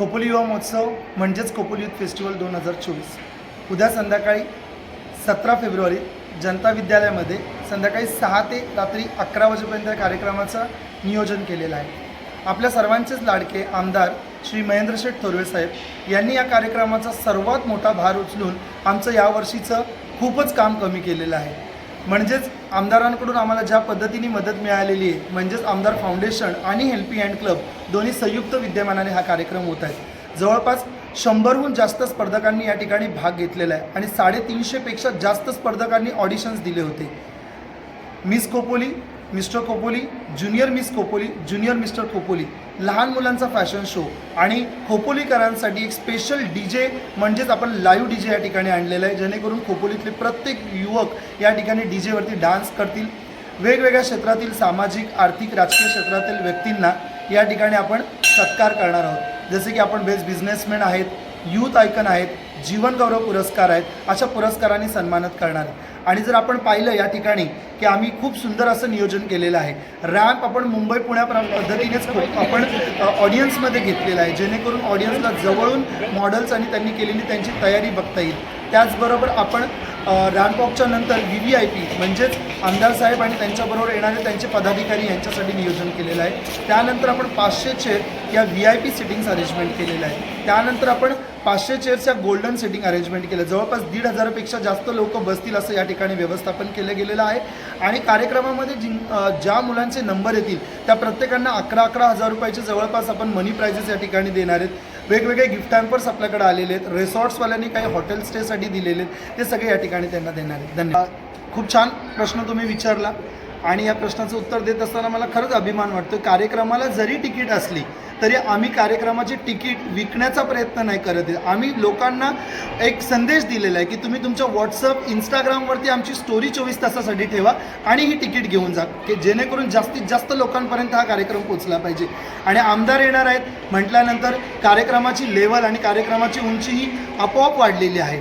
खोपोली युवा महोत्सव म्हणजेच खोपोली युथ फेस्टिवल दोन हजार चोवीस. उद्या संध्याकाळी सतरा फेब्रुवारी जनता विद्यालयामध्ये संध्याकाळी सहा ते रात्री अकरा वाजेपर्यंत कार्यक्रमाचं नियोजन केलेलं आहे. आपल्या सर्वांचेच लाडके आमदार श्री महेंद्र शेठ थोरवे साहेब यांनी या कार्यक्रमाचा सर्वात मोठा भार उचलून आमचं यावर्षीचं खूपच काम कमी केलेलं आहे. म्हणजेच आमदारांकडून आम्हाला ज्या पद्धतीने मदत मिळालेली आहे म्हणजेच आमदार फाउंडेशन आणि हेल्पी हँड क्लब दोन्ही संयुक्त विद्यमानाने हा कार्यक्रम होत आहे. जवळपास शंभरहून जास्त स्पर्धकांनी या ठिकाणी भाग घेतलेला आहे आणि साडेतीनशेपेक्षा जास्त स्पर्धकांनी ऑडिशन्स दिले होते. Miss Khopoli Mister Khopoli junior Miss Khopoli junior Mister Khopoli. लहान मुलांचा फॅशन शो आणि खोपोलीकरांसाठी एक स्पेशल डी जे म्हणजेच आपण लाईव्ह डी जे या ठिकाणी आणलेलं आहे. जेणेकरून खोपोलीतले प्रत्येक युवक या ठिकाणी डी जेवरती डान्स करतील. वेगवेगळ्या क्षेत्रातील सामाजिक आर्थिक राजकीय क्षेत्रातील व्यक्तींना या ठिकाणी आपण सत्कार करणार आहोत. जसे की आपण बेस्ट बिझनेसमॅन आहेत यूथ आयकन आहेत जीवन गौरव पुरस्कार आहेत अशा पुरस्कारांनी सन्मानित करणार आहे आणि जर आपण पाहिलं या ठिकाणी की आम्ही खूप सुंदर असं नियोजन केलेलं आहे. रॅम्प आपण मुंबई पुण्या पद्धतीनेच आपण ऑडियन्समध्ये घेतलेला आहे. जेणेकरून ऑडियन्सला जवळून मॉडेल्स आणि त्यांनी केलेली त्यांची तयारी बघता येईल. त्याचबरोबर आपण रॅम्पॉकच्या नंतर व्ही व्ही आय पी म्हणजेच आमदार साहेब आणि त्यांच्याबरोबर येणारे त्यांचे पदाधिकारी यांच्यासाठी नियोजन केलेलं आहे. त्यानंतर आपण पाचशे चेअर या V I P sittings arrangement केलेलं आहे. त्यानंतर आपण पाचशे चेअर्सच्या गोल्डन सिटिंग अरेंजमेंट केलं. जवळपास दीड हजारापेक्षा जास्त लोक बसतील असं या ठिकाणी व्यवस्थापन केलं गेलेलं आहे. आणि कार्यक्रमामध्ये जिं ज्या मुलांचे नंबर येतील त्या प्रत्येकांना अकरा अकरा हजार रुपयाचे जवळपास आपण मनी प्राइजेस या ठिकाणी देणार आहेत. वेगवेगळे गिफ्ट हॅम्पर्स आपल्याकडे आलेले आहेत. रिसॉर्ट्सवाल्यांनी काही हॉटेल स्टेसाठी दिलेले आहेत. ते सगळे या ठिकाणी त्यांना देणार आहे. धन्यवाद. खूप छान प्रश्न तुम्ही विचारला आणि या प्रश्नाचं उत्तर देत असताना मला खरंच अभिमान वाटतो. कार्यक्रमाला जरी तिकीट असली तरी आम्ही कार्यक्रमाची तिकीट विकण्याचा प्रयत्न नाही करत आहे. आम्ही लोकांना एक संदेश दिलेला आहे की तुम्ही तुमच्या व्हॉट्सअप इंस्टाग्रामवरती आमची स्टोरी चोवीस तासासाठी ठेवा आणि ही तिकीट घेऊन जा की जेणेकरून जास्तीत जास्त लोकांपर्यंत हा कार्यक्रम पोचला पाहिजे. आणि आमदार येणार आहेत. म्हटल्यानंतर कार्यक्रमाची लेवल आणि कार्यक्रमाची उंची ही आपोआप वाढलेली आहे.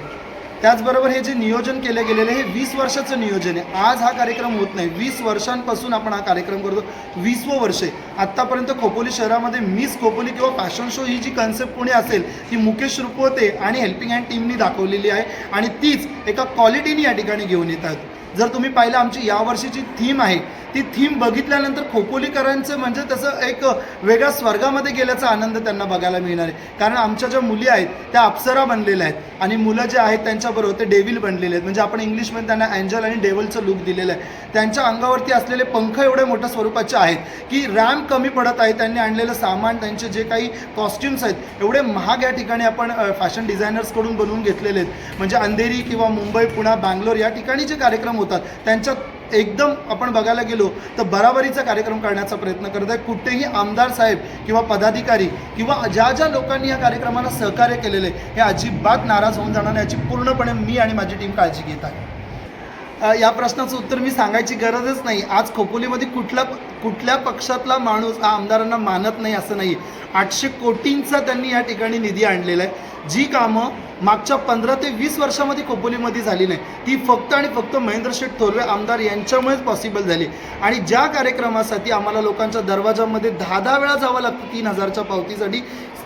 त्याचबरोबर हे जे नियोजन केले गेलेलं हे वीस वर्षाचं नियोजन आहे. आज हा कार्यक्रम होत नाही. वीस वर्षांपासून आपण हा कार्यक्रम करतो. वीसवं वर्ष आहे. आत्तापर्यंत खोपोली शहरामध्ये मिस खोपोली किंवा फॅशन शो ही जी कन्सेप्ट पुणे असेल ती मुकेश रुपवते आणि हेल्पिंग हँड टीमनी दाखवलेली आहे. आणि तीच एका क्वालिटीने या ठिकाणी घेऊन येतात. जर तुम्ही पाहिलं आमची यावर्षीची थीम आहे. ती थीम बघितल्यानंतर खोपोलीकरांचं म्हणजे तसं एक वेगळ्या स्वर्गामध्ये गेल्याचा आनंद त्यांना बघायला मिळणार आहे. कारण आमच्या ज्या मुली आहेत त्या अप्सरा बनलेल्या आहेत. आणि मुलं जे आहेत त्यांच्याबरोबर ते डेव्हिल बनलेले आहेत. म्हणजे आपण इंग्लिशमध्ये त्यांना अँजल आणि डेव्हलचं लुक दिलेलं आहे. त्यांच्या अंगावरती असलेले पंख एवढे मोठ्या स्वरूपाचे आहेत की रॅम्प कमी पडत आहे. त्यांनी आणलेलं सामान त्यांचे जे काही कॉस्ट्युम्स आहेत एवढे महाग या ठिकाणी आपण फॅशन डिझायनर्सकडून बनवून घेतलेले आहेत. म्हणजे अंधेरी किंवा मुंबई पुणा बँगलोर या ठिकाणी जे कार्यक्रम होतात त्यांच्या एकदम आपण बघायला गेलो तर बराबरीचा कार्यक्रम करण्याचा प्रयत्न करत आहे कुठेही आमदार साहेब किंवा पदाधिकारी किंवा ज्या ज्या लोकांनी या कार्यक्रमाला सहकार्य केलेलं आहे हे अजिबात नाराज होऊन जाणार नाही. याची पूर्णपणे मी आणि माझी टीम काळजी घेत आहे. या प्रश्नाचं उत्तर मी सांगायची गरजच नाही. आज खोपोलीमध्ये कुठला कुठल्या पक्षातला माणूस हा आमदारांना मानत नाही असं नाही आठशे कोटींचा त्यांनी या ठिकाणी निधी आणलेला आहे. जी कामं मागच्या पंधरा ते वीस वर्षामध्ये खोपोलीमध्ये झाली नाही. ती फक्त आणि फक्त महेंद्र शेठ थोरवे आमदार यांच्यामुळेच पॉसिबल झाली. आणि ज्या कार्यक्रमासाठी आम्हाला लोकांच्या दरवाजामध्ये दहा दहा वेळा जावं लागतं तीन हजारच्या पावतीसाठी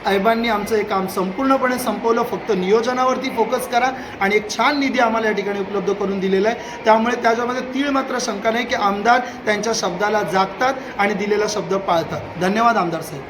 साहेबांनी आमचं हे काम संपूर्णपणे संपवलं. फक्त नियोजनावरती फोकस करा आणि एक छान निधी आम्हाला या ठिकाणी उपलब्ध करून दिलेला आहे. त्यामुळे त्याच्यामध्ये तीळ मात्र शंका नाही की आमदार त्यांच्या शब्दाला जागतात आणि दिलेला शब्द पाळतात. धन्यवाद आमदार साहेब.